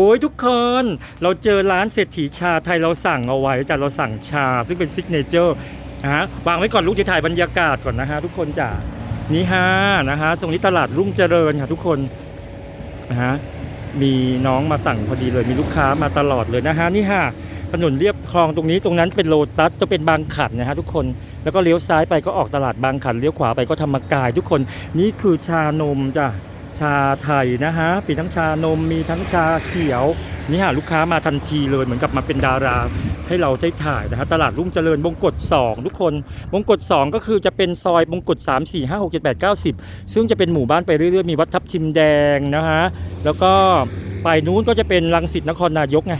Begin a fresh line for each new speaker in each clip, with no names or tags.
โอ้ยทุกคนเราเจอร้านเศรษฐีชาไทยเราสั่งเอาไว้จ้ะเราสั่งชาซึ่งเป็นซิกเนเจอร์นะฮะวางไว้ก่อนลูกจะถ่ายบรรยากาศก่อนนะฮะทุกคนจ้ะนี่ฮะนะฮะตรงนี้ตลาดรุ่งเจริญค่ะทุกคนนะฮะมีน้องมาสั่งพอดีเลยมีลูกค้ามาตลอดเลยนะฮะนี่ฮะถนนเรียบคลองตรงนี้ตรงนั้นเป็นโลตัสจะเป็นบางขันนะฮะทุกคนแล้วก็เลี้ยวซ้ายไปก็ออกตลาดบางขันเลี้ยวขวาไปก็ธรรมกาย ทุกคนนี่คือชานมจ้ะ ชาไทยนะฮะมีทั้งชานมมีทั้งชาเขียวนี่ฮะลูกค้ามาทันทีเลยเหมือนกับมาเป็นดาราให้เราได้ถ่ายนะฮะตลาดรุ่งเจริญบงกฎ2ทุกคนบงกฎ2ก็คือจะเป็นซอยบงกฎ3 4 5 6 7 8 9 10 ซึ่งจะเป็นหมู่บ้านไปเรื่อยๆ มีวัดทับทิมแดงนะฮะแล้วก็ไปนู้นก็จะเป็นรังสิตนครนายกไง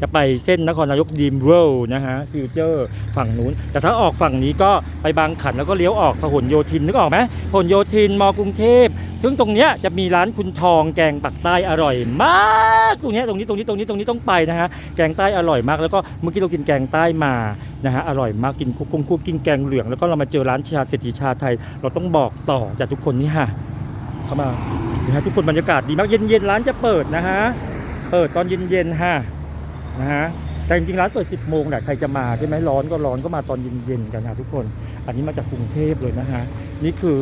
จะไปเส้นนครนายกดีมเวิลด์นะฮะฟิวเจอร์ฝั่งนู้น แต่ถ้าออกฝั่งนี้ก็ไปบางขันแล้วก็เลี้ยวออกพหลโยธินนึกออกไหมพหลโยธินมกรุงเทพ ซึ่งตรงเนี้ยจะมีร้านคุณทองแกงปักใต้อร่อยมากตรงเนี้ยตรงนี้ตรงนี้ตรงนี้ตรงนี้ต้องไปนะฮะแกงใต้อร่อยมากแล้วก็เมื่อกี้เรากินแกงใต้มานะฮะอร่อยมากกินคุกกุ้งคุกกินแกงเหลือง แล้วก็เรามาเจอร้านชาเศรษฐีชาไทย เราต้องบอกต่อจากทุกคนนี่ฮะเข้ามานะฮะทุกคนบรรยากาศดีมากเย็นๆร้านจะเปิดนะฮะเปิดตอนเย็นๆฮะนะฮะแต่จริงๆร้านเปิด 10 โมงแหละใครจะมาใช่ไหมร้อนก็ร้อนก็มาตอนเย็นๆกันนะทุกคน อันนี้มาจากกรุงเทพเลยนะฮะนี่คือ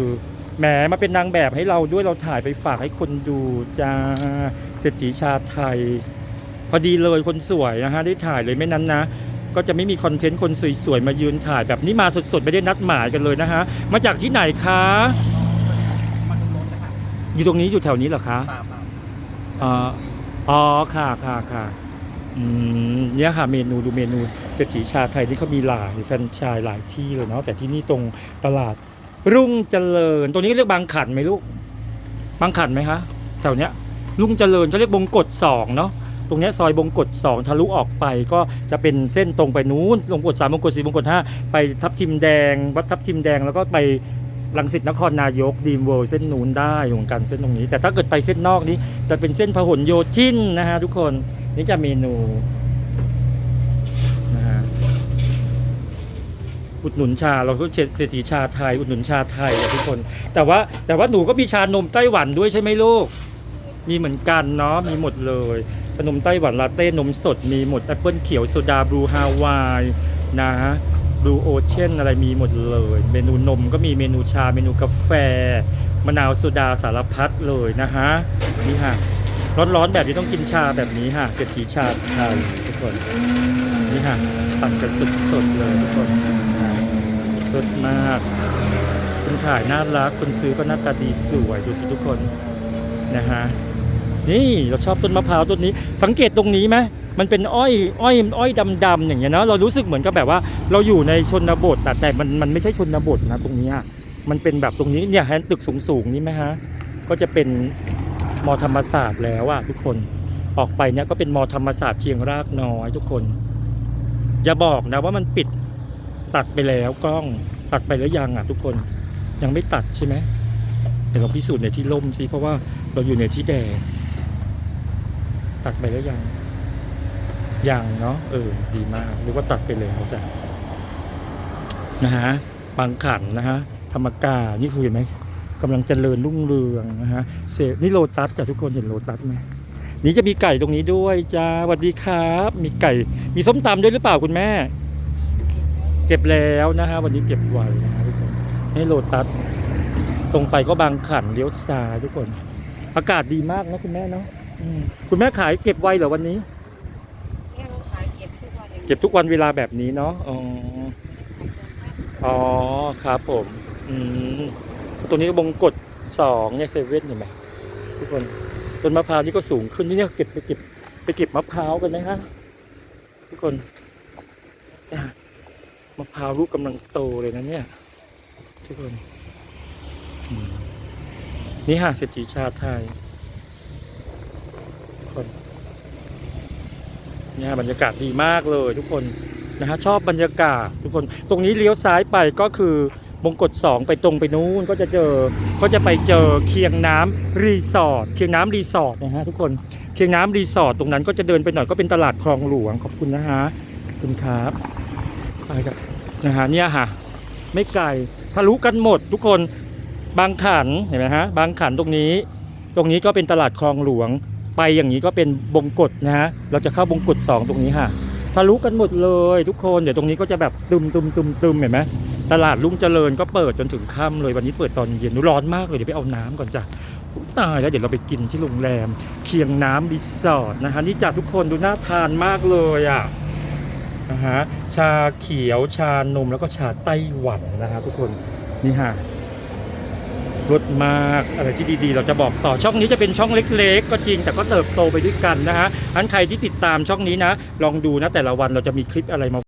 แหมมาเป็นนางแบบให้เราด้วยเราถ่ายไปฝากให้คนดูจ้าเศรษฐีชาไทย พอดีเลยคนสวยนะฮะได้ถ่ายเลยไม่นั้นนะ ก็จะไม่มีคอนเทนต์คนสวยๆมายืนถ่ายแบบนี้มาสดๆไม่ได้นัดหมายกันเลยนะฮะมาจากที่ไหนคะ
มาดูรถนะคะ
อยู่ตรงนี้อยู่แถวนี้เหรอคะ
เปล่าเปล่า
อ๋ออ๋อค่ะค่ะค่ะอืมเนี่ยค่ะเมนูดูเมนูเศรษฐีชาไทยที่เขามีหลายแฟรนไชส์หลายที่เลยเนาะแต่ที่นี่ตรงตลาด รุ่งเจริญตรงนี้เรียกบางขันไหมลูก บางขันไหมคะแถวเนี้ยรุ่งเจริญเขาเรียกบงกฎสองเนาะตรงนี้ซอยบงกฎสองทะลุออกไปก็จะเป็นเส้นตรงไปนู้นบงกฎสามบงกฎสี่บงกฎห้าไปทับทิมแดง วัดทับทิมแดงแล้วก็ไปลังสิตนครนายกดีมเวิลด์เส้นนู้นได้เหมือนกันเส้นตรงนี้ แต่ถ้าเกิดไปเส้นนอกนี้จะเป็นเส้นพหลโยธินนะฮะทุกคนนี่จะเมนูนะฮะ อุดหนุนชา เราก็เศรษฐีชาไทย อุดหนุนชาไทยอะทุกคน แต่ว่าแต่ว่าหนูก็มีชานมไต้หวันด้วยใช่ไหมลูก มีเหมือนกันเนาะมีหมดเลยขนมไต้หวันลาเต้นมสดมีหมดแอปเปิลเขียวโซดาบลูฮาวายนะบลูโอเชียนอะไรมีหมดเลย เมนูนมก็มีเมนูชาเมนูกาแฟ มะนาวโซดาสารพัดเลยนะฮะนี่ฮะร้อนๆแบบนี้ต้องกินชาแบบนี้ฮะเศรษฐีชาไทยทุกคนนี่ฮะตัดกันสดๆเลยทุกคน รสมาก คนขายน่ารัก คนซื้อก็หน้าตาดีสวยดูสิทุกคนนะฮะนี่เราชอบต้นมะพร้าวต้นนี้ สังเกตตรงนี้ไหมมันเป็นอ้อยอ้อยอ้อยดำๆอย่างเงี้ยเนาะเรารู้สึกเหมือนกับแบบว่า เราอยู่ในชนบทแต่แต่มันมันไม่ใช่ชนบทนะตรงนี้มันเป็นแบบตรงนี้เนี่ยฮะตึกสูงๆนี่ไหมฮะก็จะเป็นมอธรรมศาสตร์แล้วอะทุกคนออกไปเนี่ยก็เป็นมอธรรมศาสตร์เชียงรากน้อยทุกคนอย่าบอกนะว่ามันปิด ตัดไปแล้วกล้องตัดไปแล้วยังอะทุกคนยังไม่ตัดใช่ไหมเดี๋ยวเราพิสูจน์ในที่ร่มสิเพราะว่าเราอยู่ในที่แดดตัดไปแล้วยังยังเนาะเออดีมากหรือว่าตัดไปแล้วจ้ะนะฮะบางขันนะฮะธรรมกานี่คือเห็นไหมกำลังเจริญรุ่งเรืองนะฮะเซนี่โลตัสกับทุกคนเห็นโลตัสไหมนี่จะมีไก่ตรงนี้ด้วยจ้าสวัสดีครับ มีไก่มีส้มตำด้วยหรือเปล่าคุณแม่ เก็บแล้วนะฮะวันนี้เก็บไว้นะฮะทุกคนนี่โลตัสตรงไปก็บางขันเลี้ยวซ้ายทุกคน อากาศดีมากนะคุณแม่เนาะอืมคุณแม่ขายเก็บไวเหรอวันนี้
เนี่ยเราขายเก็บทุกวันเลย
เก็บทุกวันเวลาแบบนี้เนาะอ๋ออ๋อครับผม อืมตัวนี้ก็บงกฎสองเนี่ยเซเว่นเห็นไหมทุกคนต้นมะพร้าวนี่ก็สูงขึ้นนี่เนี่ยเก็บไปเก็บไปเก็บมะพร้าวกันไหมฮะทุกคนเนี่ย มะพร้าวลูกกำลังโตเลยนะเนี่ยทุกคนนี่ฮะเศรษฐีชาไทยทุกคนเนี่ยบรรยากาศดีมากเลยทุกคนนะฮะชอบบรรยากาศทุกคนตรงนี้เลี้ยวซ้ายไปก็คือมงกฎสองไปตรงไปนู้นก็จะเจอก็จะไปเจอเคียงน้ำรีสอร์ทเคียงน้ำรีสอร์ทนะฮะทุกคนเคียงน้ำรีสอร์ทตรงนั้นก็จะเดินไปหน่อยก็เป็นตลาดคลองหลวงขอบคุณนะฮะคุณครับ ไปครับนะฮะเนี่ยฮะไม่ไกลทะลุกันหมดทุกคนบางขันเห็นไหมฮะบางขันตรงนี้ ตรงนี้ก็เป็นตลาดคลองหลวง ไปอย่างนี้ก็เป็นบงกฎนะฮะเราจะเข้าบงกฎสองตรงนี้ค่ะทะลุกันหมดเลยทุกคนเดี๋ยวตรงนี้ก็จะแบบตึมตึมตึมตึมเห็นไหมตลาดลุงเจริญก็เปิดจนถึงค่ำเลยวันนี้เปิดตอนเย็นนูร้อนมากเลยเดี๋ยวไปเอาน้ำก่อนจ้ะตายแล้วเดี๋ยวเราไปกินที่โรงแรม เคียงน้ำรีสอร์ทนะฮะนี่จ้ะทุกคนดูน่าทานมากเลยอะ นะฮะชาเขียวชานมแล้วก็ชาไต้หวันนะฮะทุกคนนี่ฮะรสมากอะไรที่ดีๆ เราจะบอกต่อช่องนี้จะเป็นช่องเล็กๆ ก็จริงแต่ก็เติบโตไปด้วยกันนะฮะอันใครที่ติดตามช่องนี้นะ ลองดูนะแต่ละวันเราจะมีคลิปอะไรมา